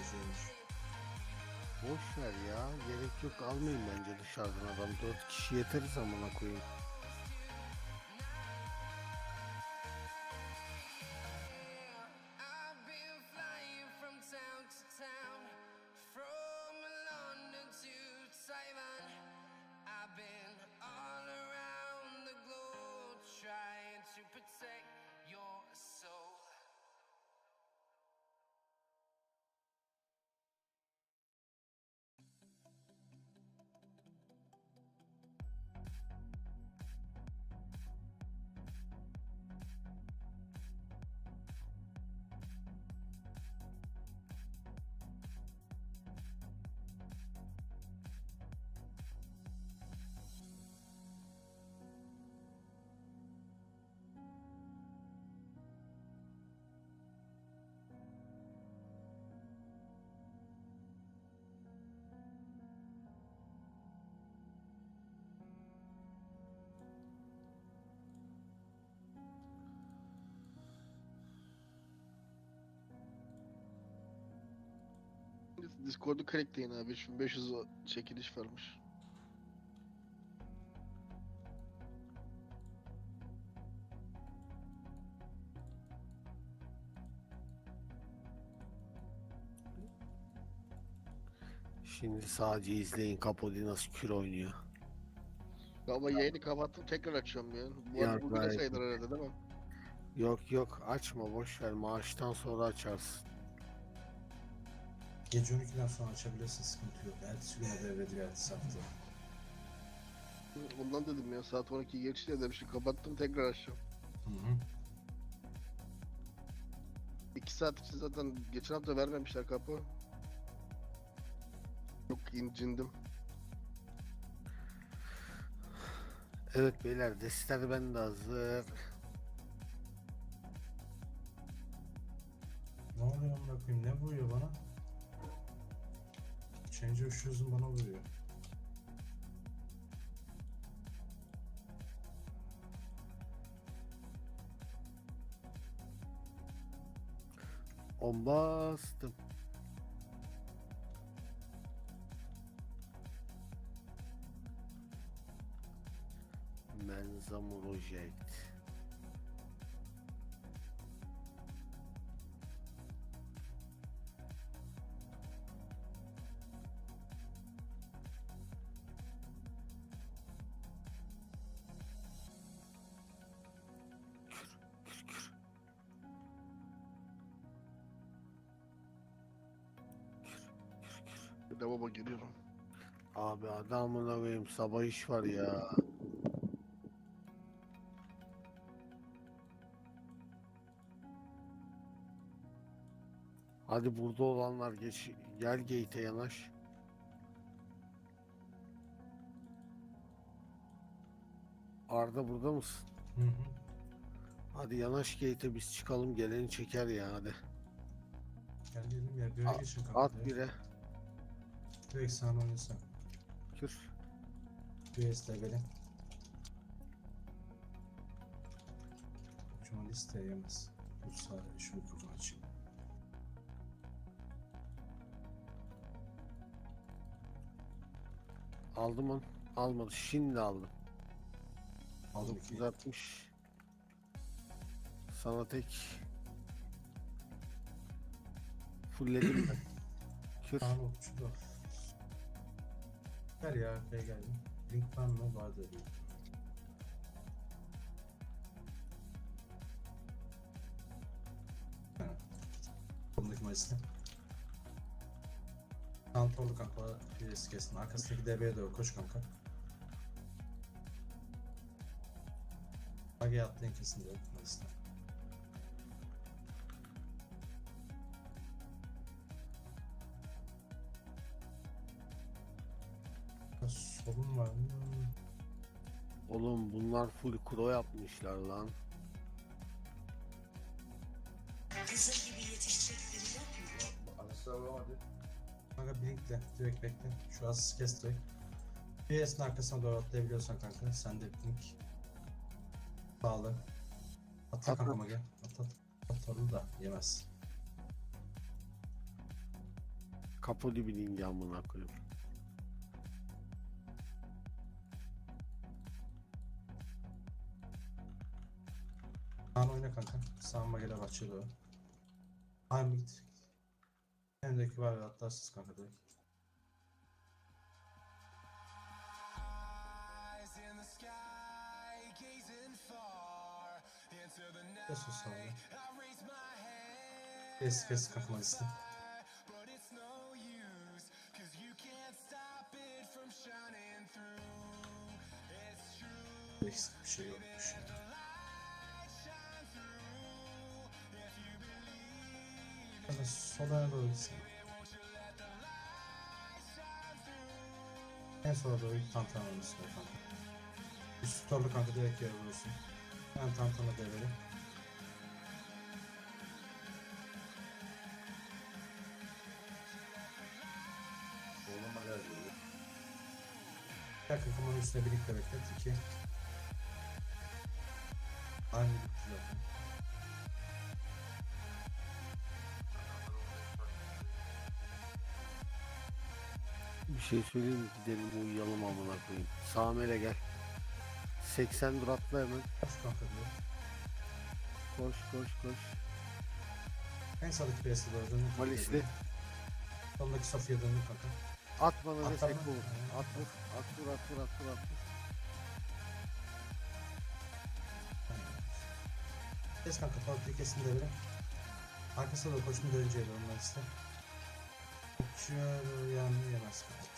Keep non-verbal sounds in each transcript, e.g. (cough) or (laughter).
geziyormuş. Boş ver ya. Gerek yok almayın bence dışarıdan adam. Dört kişi yeteriz amına koyayım. Discord'u crackleyin abi. 3500 o- çekiliş varmış. Şimdi sadece izleyin Kapodi nasıl kür oynuyor. Ama yayını kapattım tekrar açıyorum ya. Bu Ya arada bugüne gayet sayılır herhalde değil mi? Yok yok açma boş ver maaştan sonra açarsın. Gece 12'den sonra açabilirsin sıkıntı yok. Ertesi güne devrediyor ertesi hafta. Ondan dedim ya saat 12 geçti demişim kapattım tekrar açacağım. Hı hı. 2 saat için zaten geçen hafta vermemişler kapı. Çok incindim. Evet beyler destler bende hazır. Ne oluyor amına koyayım? Ne vuruyor bana? Change of Shoes'un bana vuruyor. On bastım. Menza Project. Lavabo giriyorum. Abi adamına koyayım sabah iş var ya. Hadi burada olanlar geç gel gate'e yanaş. Arda burada mısın? Hı hı. Hadi yanaş gate'e biz çıkalım geleni çeker ya hadi. Gel gelin ya. Böyle A- geçin. At bire. Direkt sen oynasana. Kür. US level'e. Şu an listeye yemez. Dur sadece şu mikrofonu açayım. Aldım onu. Almadı. Şimdi aldım. Aldım iki. 960. Sana tek. Fullledim ben. (coughs) Kür. Tamam okçu da. Gel ya arkaya geldim. Link var mı? Vardı diye. Ha. Kolundaki Mayıs'ta. Kantorlu kanka birisi kesin. Arkasındaki DB'ye doğru koş kanka. Bagi atlayın kesin diyor Mayıs'ta. Solun var mı? Oğlum bunlar full kuro yapmışlar lan. Kızıl gibi yetişecek biri yok mu? Kanka blinkle direkt bekle. Şu az kes direkt. PS'in arkasına doğru atlayabiliyorsan kanka sen de blink. Sağlı. Atla At, kankama gel. At at. At onu da yemez. Kapı dibini ince amına koyayım. Oyna kanka. Sağıma gele bahçeli o. Hayır git. Önündeki var ya atlarsız kanka direkt. Kes o sağına. Kes kes kafama liste. Eksik bir şey yokmuş. ya. da sola doğru gitsin. En sola doğru git tantana vurursun kanka. Üst torlu kanka direkt yere vurursun. Ben tantana develi. Oğlum bagaj vurdu. Yakın kumanın üstüne birlikte beklet. 2 Bir şey söyleyeyim mi? Gidelim uyuyalım amına koyayım. Samele gel. 80 dur atla hemen. Koş kanka diyor. Koş koş koş. En sağdaki piyasada kanka Malisli. Sondaki Sofya dönün kanka. At bana bana. vur. At vur. At vur at vur at vur at vur. Kes kanka kesin devre. Arkasına da koşun döneceğiyle onlar işte. Şöyle yanını yemez kanka.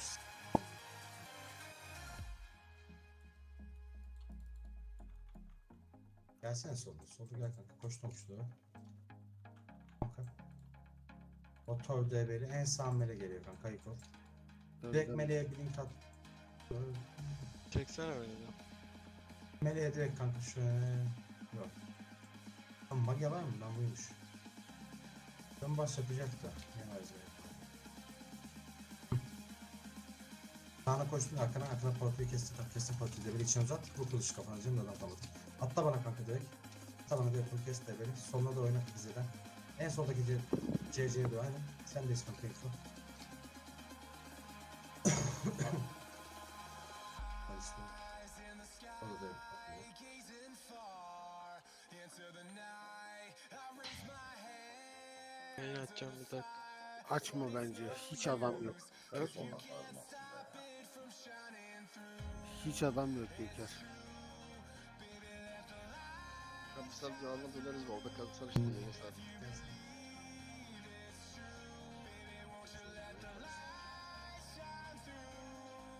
Gelsene solda. Solda gel kanka. Koş Tomuş'u doğru. Kanka. O tor DB'li en sağ mele geliyor kanka. Ayık ol. Dön, Direkt dön. meleğe bir link at. Çeksene beni de. Meleğe direkt kanka şöyle. Yok. Ama mage var mı? Lan buymuş. Ben baş yapacak da. Yemez ya. Sağına koştun arkana arkana portayı kestin kestin portayı debeli içine uzat bu kılıç kafana canım da atamadım. Atla bana kanka direkt. Atla bana direkt bunu kes debeli. Soluna da oynat bizden. En soldaki C CC'ye de aynen. Sen de (coughs) da yok. Yayın açacağım bir dakika. Açma bence. Hiç adam yok. Evet ya. Hiç adam yok İlker. Kapısal bir anla döneriz mi? Orada kalırsan işte yayın saat.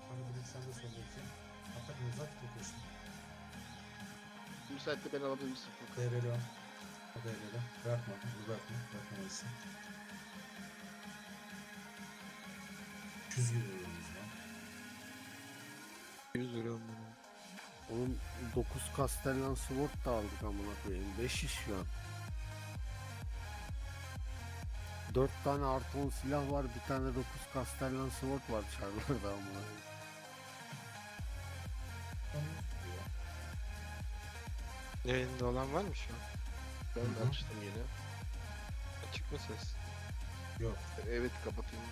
Kanka bir de sen de soldaki. Hatta bir uzak tut işte. Müsait beni alabilirsin. Devreli o. Devreli. Bırakma. Bırakma. Bırakmamalısın. 200 gibi. 100 vuruyorum bunu. Oğlum 9 Castellan Sword da aldık amına koyayım. 5 iş şu an. 4 tane artı 10 silah var. Bir tane 9 Castellan Sword var çarlarda amına koyayım. Yayında olan var mı şu an? Ben de açtım yine. Açık mı ses? Yok. Evet kapatayım.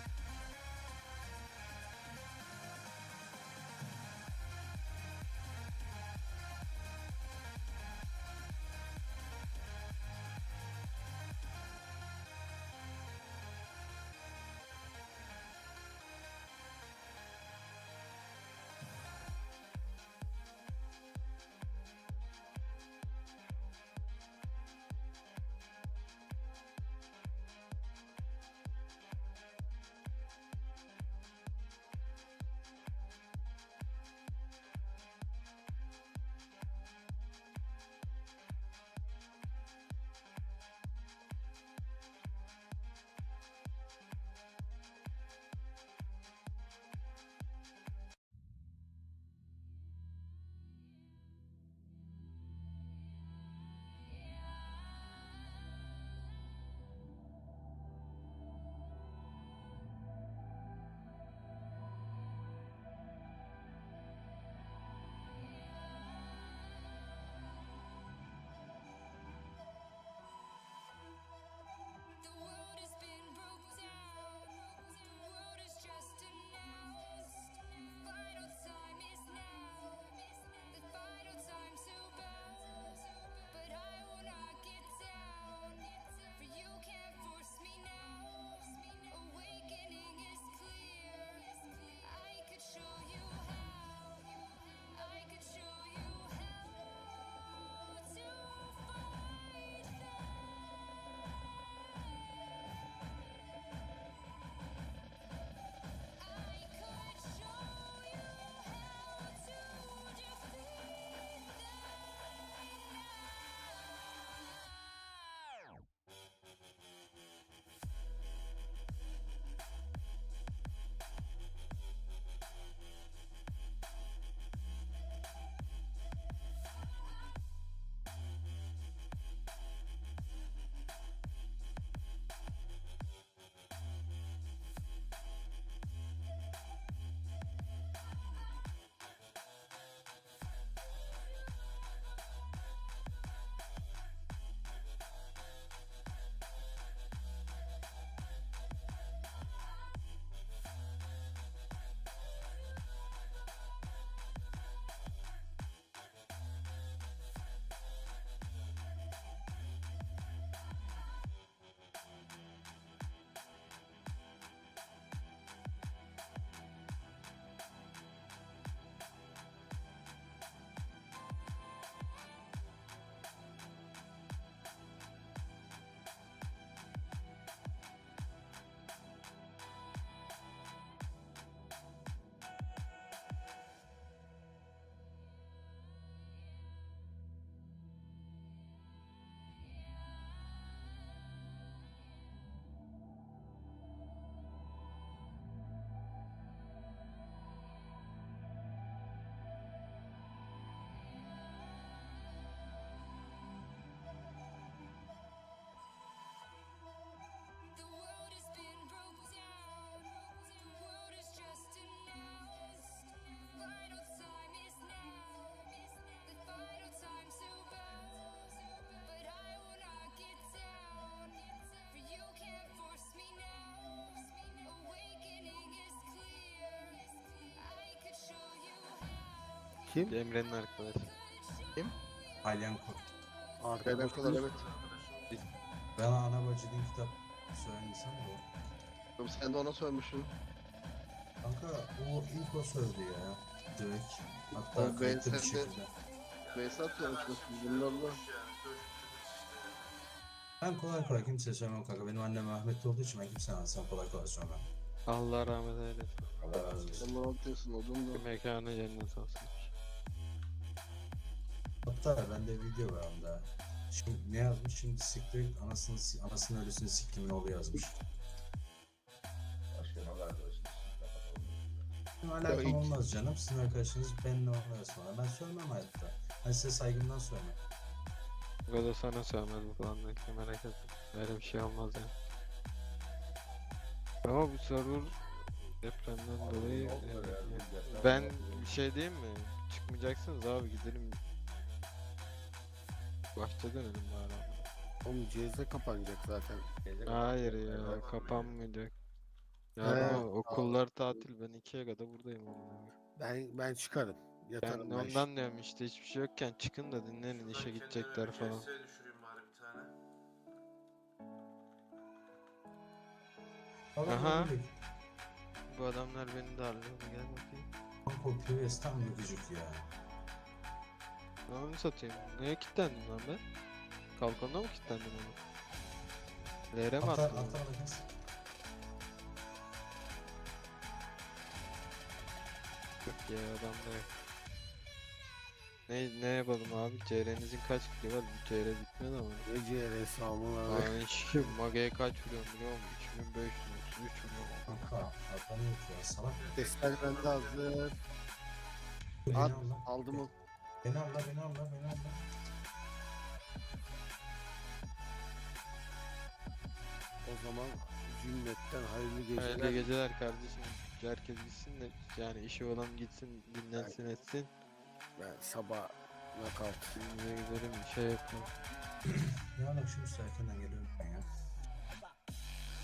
Kim? Emre'nin arkadaşı. Alyanko. Alakalar evet. Ben ana bacının kitap söyleyen insan bu. Oğlum sen de ona sormuşsun. Kanka o ilk o söyledi ya. Direkt. Hatta ben kayıtlı bir sende- şekilde. Veysel sormuşsun. Bunlarla. Ben kolay kolay kimseye söylemem kanka. Benim annem rahmetli olduğu için ben kimseye anlatsam kolay kolay söylemem. Allah rahmet eylesin. Allah razı olsun. Ne yapıyorsun oğlum da. Mekanı cennet olsun. Hatta bende video var onda. Şimdi ne yazmış? Şimdi siktir anasını, anasının ölüsünü siktimin oğlu yazmış. Başka ne? Benim alakam olmaz canım. Sizin arkadaşınız benimle onun arasında. Ben söylemem hayatta. Ben size saygımdan söylemem. Bu da sana sövmez bu falan belki merak etme. Öyle bir şey olmaz yani. Ama bu server depremden dolayı e, ben bir şey diyeyim mi? Çıkmayacaksınız abi gidelim. Bahçe dönelim bari. Oğlum CZ kapanacak zaten. Hayır ya kapanmayacak. Yani He. o- okullar tatil ben ikiye kadar buradayım onunla. Ben ben çıkarım. Ben Yatarım de ben. ondan diyorum işte hiçbir şey yokken çıkın da dinlenin işe gidecekler falan. düşüreyim bari bir tane. Aha. Bu adamlar beni darlıyor. Gel bakayım. Kanka PVS tam bir gıcık ya. Ben onu satayım. Neye kilitlendim lan ben? Kalkonda mı kilitlendim onu? LR mi Atla, attın bana kes. Yok ya adam da yok. Ne, ne yapalım abi? CR'nizin kaç kili var? Bu CR bitmedi ama. Ne CR amına. Aa hiç Mage'ye kaç vuruyorum biliyor musun? 3500 33 vuruyorum. Kanka atlamıyor ki ya salak. Testler bende hazır. At, aldım o. Beni al lan beni al lan beni al lan. O zaman cümletten hayırlı geceler. Hayırlı geceler kardeşim. Herkes gitsin de yani işi olan gitsin dinlensin etsin. Ben sabah nakavt. Filmine gidelim bir şey yapalım. Yarın akşam üstü erkenden geliyorum ben ya.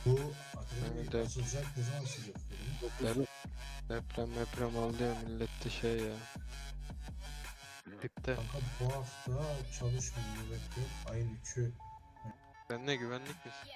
Bu akademi Evet, açılacak ne zaman açılacak? dedim. Deprem deprem alıyor millette şey ya. Dipte. Kanka bu hafta çalışmıyor nöbet yok. Ayın 3'ü Sen ne güvenlik misin?